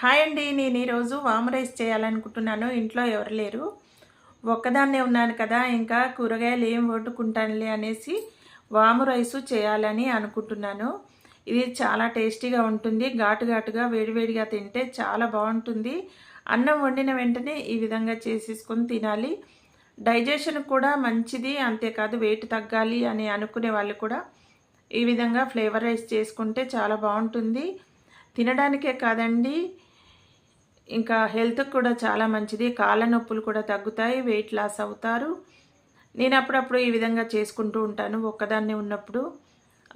Hi అండి నేను ఈరోజు వామ్ రైస్ చేయాలనుకుంటున్నాను. ఇంట్లో ఎవరు లేరు. ఒక్కదాన్నే ఉన్నాను కదా ఇంకా కూరగాయలు ఏం వండుకుంటానులే అనేసి వాము రైసు చేయాలని అనుకుంటున్నాను. ఇది చాలా టేస్టీగా ఉంటుంది ఘాటు ఘాటుగా వేడివేడిగా తింటే చాలా బాగుంటుంది. అన్నం వండిన వెంటనే ఈ విధంగా చేసేసుకొని తినాలి. డైజెషన్ కూడా మంచిది అంతేకాదు వెయిట్ తగ్గాలి అని అనుకునే వాళ్ళు కూడా ఈ విధంగా ఫ్లేవర్ రైస్ చేసుకుంటే చాలా బాగుంటుంది. తినడానికే కాదండి ఇంకా హెల్త్కి కూడా చాలా మంచిది. కాళ్ళ నొప్పులు కూడా తగ్గుతాయి. వెయిట్ లాస్ అవుతారు. నేను అప్పుడప్పుడు ఈ విధంగా చేసుకుంటూ ఉంటాను. ఒక్కదాన్నే ఉన్నప్పుడు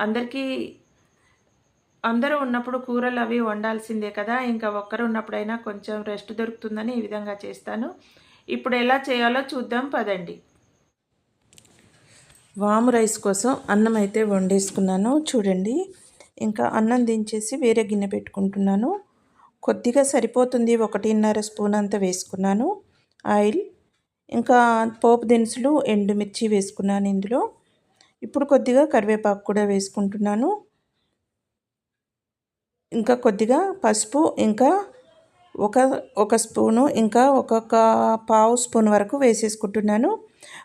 అందరికీ అందరూ ఉన్నప్పుడు కూరలు అవి వండాల్సిందే కదా. ఇంకా ఒక్కరు ఉన్నప్పుడైనా కొంచెం రెస్ట్ దొరుకుతుందని ఈ విధంగా చేస్తాను. ఇప్పుడు ఎలా చేయాలో చూద్దాం. పదండి. వాము రైస్ కోసం అన్నం అయితే వండేసుకున్నాను. చూడండి. ఇంకా అన్నం దించేసి వేరే గిన్నె పెట్టుకుంటున్నాను. కొద్దిగా సరిపోతుంది ఒకటిన్నర స్పూన్ అంత వేసుకున్నాను. ఆయిల్ ఇంకా పోపు దినుసులు ఎండుమిర్చి వేసుకున్నాను ఇందులో. ఇప్పుడు కొద్దిగా కరివేపాకు కూడా వేసుకుంటున్నాను. ఇంకా కొద్దిగా పసుపు ఇంకా ఒక ఒక స్పూను ఇంకా ఒక్కొక్క పావు స్పూన్ వరకు వేసేసుకుంటున్నాను.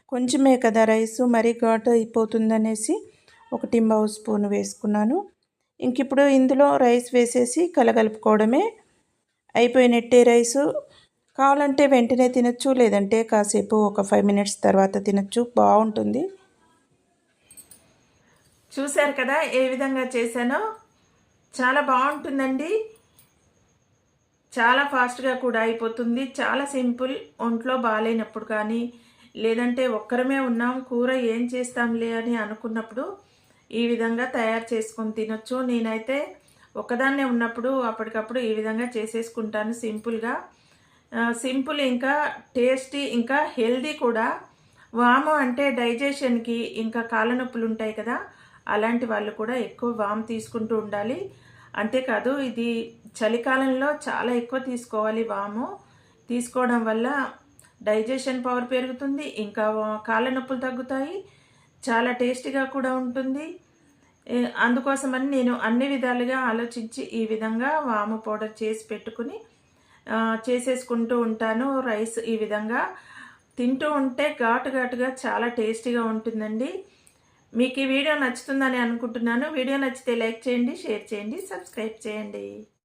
కొంచెమే కదా రైస్ మరీ ఘాటు అయిపోతుందనేసి ఒకటి పావు స్పూన్ వేసుకున్నాను. ఇంక ఇప్పుడు ఇందులో రైస్ వేసేసి కలగలుపుకోవడమే అయిపోయినట్టే రైసు. కావాలంటే వెంటనే తినచ్చు లేదంటే కాసేపు ఒక ఫైవ్ మినిట్స్ తర్వాత తినచ్చు. బాగుంటుంది చూశారు కదా ఏ విధంగా చేశానో? చాలా బాగుంటుందండి చాలా ఫాస్ట్గా కూడా అయిపోతుంది. చాలా సింపుల్. ఒంట్లో బాగాలేనప్పుడు కానీ లేదంటే ఒక్కరమే ఉన్నాం కూర ఏం చేస్తాంలే అని అనుకున్నప్పుడు ఈ విధంగా తయారు చేసుకొని తినొచ్చు. నేనైతే ఒకదాన్నే ఉన్నప్పుడు అప్పటికప్పుడు ఈ విధంగా చేసేసుకుంటాను సింపుల్గా. సింపుల్ ఇంకా టేస్టీ ఇంకా హెల్దీ కూడా. వాము అంటే డైజెషన్కి ఇంకా కాళ్ళ నొప్పులు ఉంటాయి కదా అలాంటి వాళ్ళు కూడా ఎక్కువ వాము తీసుకుంటూ ఉండాలి. అంతేకాదు ఇది చలికాలంలో చాలా ఎక్కువ తీసుకోవాలి వాము. తీసుకోవడం వల్ల డైజెషన్ పవర్ పెరుగుతుంది ఇంకా కాళ్ళ నొప్పులు తగ్గుతాయి చాలా టేస్టీగా కూడా ఉంటుంది. అందుకోసమని నేను అన్ని విధాలుగా ఆలోచించి ఈ విధంగా వాము పౌడర్ చేసి పెట్టుకుని చేసేసుకుంటూ ఉంటాను. రైస్ ఈ విధంగా తింటూ ఉంటే ఘాటు ఘాటుగా చాలా టేస్టీగా ఉంటుందండి. మీకు ఈ వీడియో నచ్చుతుందని అనుకుంటున్నాను. వీడియో నచ్చితే లైక్ చేయండి షేర్ చేయండి సబ్స్క్రైబ్ చేయండి.